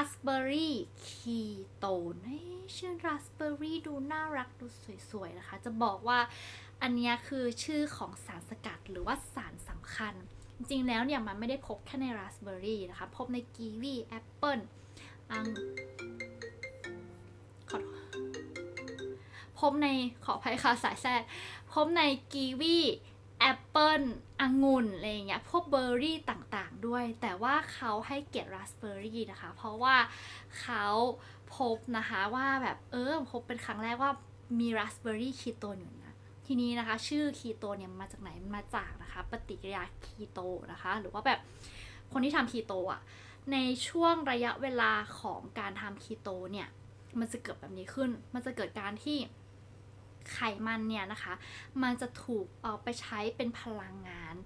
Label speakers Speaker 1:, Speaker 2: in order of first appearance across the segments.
Speaker 1: raspberry ketone เฮ้ยชื่อ raspberry ดูน่ารักดูสวยๆนะคะ จะบอกว่าอันนี้คือชื่อของสารสกัดหรือว่าสารสำคัญ จริงๆแล้วเนี่ยมันไม่ได้พบแค่ใน raspberry นะคะ พบในกีวีแอปเปิลอังขอพบในขออภัยค่ะสายแทรกพบในกีวี แอปเปิลองุ่นอะไรอย่างเงี้ยพวกเบอร์รี่ต่างๆด้วย แต่ว่าเขาให้เกียรติราสเบอร์รี่นะคะ เพราะว่าเขาพบนะคะว่าแบบเออพบเป็นครั้งแรกว่ามีราสเบอร์รี่คีโตอยู่นะทีนี้นะคะ ชื่อคีโตเนี่ยมาจากไหนมันมาจากนะคะ ปฏิกิริยาคีโตนะคะ หรือว่าแบบคนที่ทำคีโตอะในช่วงระยะเวลาของการทำคีโตเนี่ยมันจะเกิดแบบนี้ขึ้น มันจะเกิดการที่ ไขมันเนี่ยนะคะ มันจะถูกเอาไปใช้เป็นพลังงาน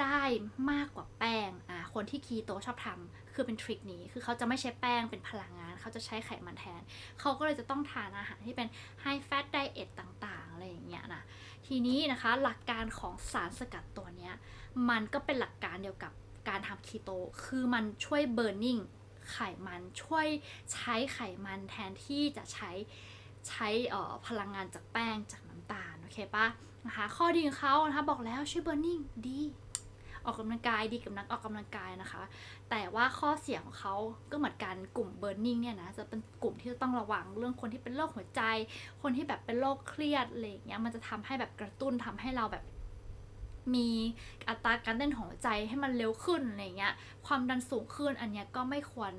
Speaker 1: ได้มากกว่าแป้งอ่าคนที่คีโตชอบทำคือเป็นทริคนี้ คือเขาจะไม่ใช้แป้งเป็นพลังงาน เขาจะใช้ไขมันแทน เขาก็เลยจะต้องทานอาหารที่เป็น high fat diet ต่างๆอะไรอย่างเงี้ยนะทีนี้นะคะหลักการของสารสกัดตัวเนี้ยมันก็เป็นหลักการเดียวกับการทำคีโต คือมันช่วยเบิร์นนิ่งไขมันช่วยใช้ไขมันแทนที่จะใช้ ใช้พลังงานจากแป้งจากน้ำตาล โอเคปะนะคะข้อดีของเขานะคะบอกแล้วช่วยเบิร์นนิ่งดีออกกำลังกายดีกับนักออกกำลังกายนะคะ แต่ว่าข้อเสียของเขาก็เหมือนกันกลุ่มเบิร์นนิ่งเนี่ยนะจะเป็นกลุ่มที่ต้องระวังเรื่องคนที่เป็นโรคหัวใจ คนที่แบบเป็นโรคเครียดอะไรอย่างเงี้ยมันจะทำให้แบบกระตุ้นทำให้เราแบบ มีอัตราการเต้นของหัวใจให้มันเร็วขึ้นอะไรเงี้ย ความดันสูงขึ้นอันเนี้ยก็ไม่ควร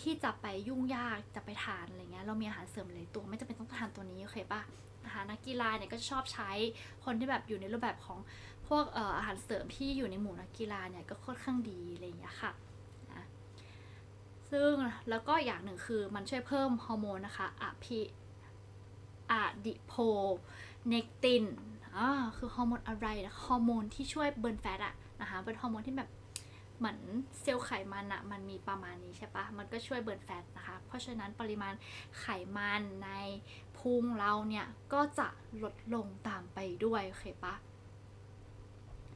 Speaker 1: ที่จะไปยุ่งยากจะไปทานอะไรเงี้ยเรามีอาหารเสริมหลายตัวไม่จำเป็นต้องทานตัวนี้โอเคปะนะคะนักกีฬาเนี่ยก็ชอบใช้คนที่แบบอยู่ในรูปแบบของพวกอาหารเสริมที่อยู่ในหมู่นักกีฬาเนี่ยก็ค่อนข้างดีอะไรอย่างเงี้ยค่ะนะซึ่งแล้วก็อย่างหนึ่งคือมันช่วยเพิ่มฮอร์โมนนะคะอะพิอะดิโพเนกติน อ่าคือฮอร์โมนอะไรนะฮอร์โมนที่ช่วยเบิร์นแฟตอะนะคะเป็นฮอร์โมนที่แบบเหมือนเซลล์ไขมันอะมันมีประมาณนี้ใช่ปะมันก็ช่วยเบิร์นแฟตนะคะ เพราะฉะนั้นปริมาณไขมันในพุงเราเนี่ย ก็จะลดลงตามไปด้วย โอเคปะ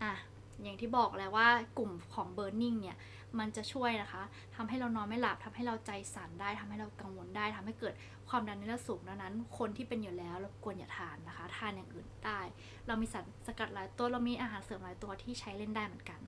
Speaker 1: อะ อย่างที่บอกแล้วว่ากลุ่มของเบิร์นนิ่งเนี่ยมันจะช่วยนะคะทำให้เรานอนไม่หลับทำให้เราใจสั่นได้ทำให้เรากังวลได้ทำให้เกิดความดันในเลือดสูงดังนั้น คนที่เป็นอยู่แล้วเราควรอย่าทานนะคะ ทานอย่างอื่นได้ เรามีสารสกัดหลายตัวเรามีอาหารเสริมหลายตัวที่ใช้เล่นได้เหมือนกัน